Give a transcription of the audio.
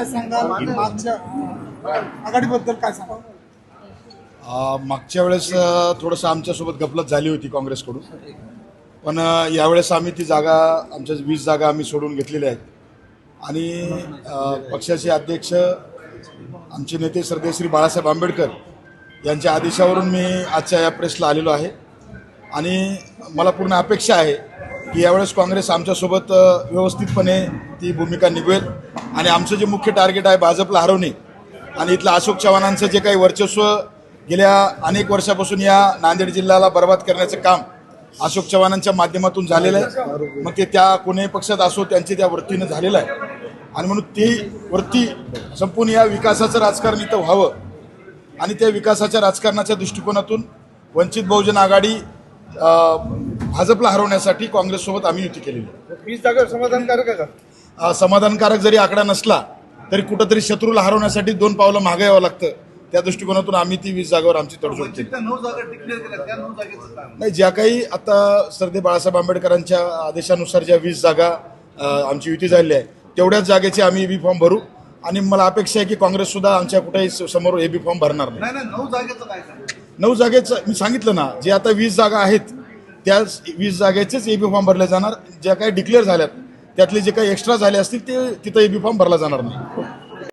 काय सांगाल? मागच्या आघाडीबद्दल काय सांगाल? मागच्या वेळेस थोडंसं आमच्यासोबत गफलत झाली होती काँग्रेसकडून. पण यावेळेस आम्ही ती जागा आमच्या वीस जागा आम्ही सोडून घेतलेल्या आहेत. आणि पक्षाचे अध्यक्ष आमचे नेते सरदेश्री श्री बाळासाहेब आंबेडकर यांच्या आदेशावरून मी आजच्या या प्रेसला आलेलो आहे. आणि मला पूर्ण अपेक्षा आहे की यावेळेस काँग्रेस आमच्यासोबत व्यवस्थितपणे ती भूमिका निभवेल. आणि आमचं जे मुख्य टार्गेट आहे भाजपला हरवणे आणि इथलं अशोक चव्हाणांचं जे काही वर्चस्व गेल्या अनेक वर्षापासून या नांदेड जिल्ह्याला बर्बाद करण्याचं काम अशोक चव्हाणांच्या माध्यमातून झालेलं आहे. मग ते त्या कोणीही पक्षात असो त्यांची त्या वृत्तीनं झालेलं आहे. आणि म्हणून ती वृत्ती संपूर्ण या विकासाचं राजकारण इथं व्हावं. आणि त्या विकासाच्या राजकारणाच्या दृष्टिकोनातून वंचित बहुजन आघाडी भाजपला हरवण्यासाठी काँग्रेससोबत आम्ही युती केलेली आहे. वीस जागा समाधानकारक आहे का? समाधानकारक जरी आकडा नसला तरी कुठंतरी शत्रूला हरवण्यासाठी दोन पावलं मागे यावं लागतं. त्या दृष्टिकोनातून आम्ही ती वीस जागेवर आमची तडजोड केली. नाही ज्या काही आता सरदे बाळासाहेब आंबेडकरांच्या आदेशानुसार ज्या वीस जागा आमची युती झालेली आहे तेवढ्याच जागेचे आम्ही बी फॉर्म भरू. आणि मला अपेक्षा आहे की काँग्रेस सुद्धा आमच्या कुठेही समोर ए बी फॉर्म भरणार नाही. नऊ जागेचं काय नऊ जागेचं मी सांगितलं ना जे आता वीस जागा आहेत त्या वीस जागेचेच ए बी फॉर्म भरले जाणार. ज्या काही डिक्लेअर झाल्यात त्यातले जे काही एक्स्ट्रा झाले असतील ते तिथं ए बी फॉर्म भरला जाणार नाही.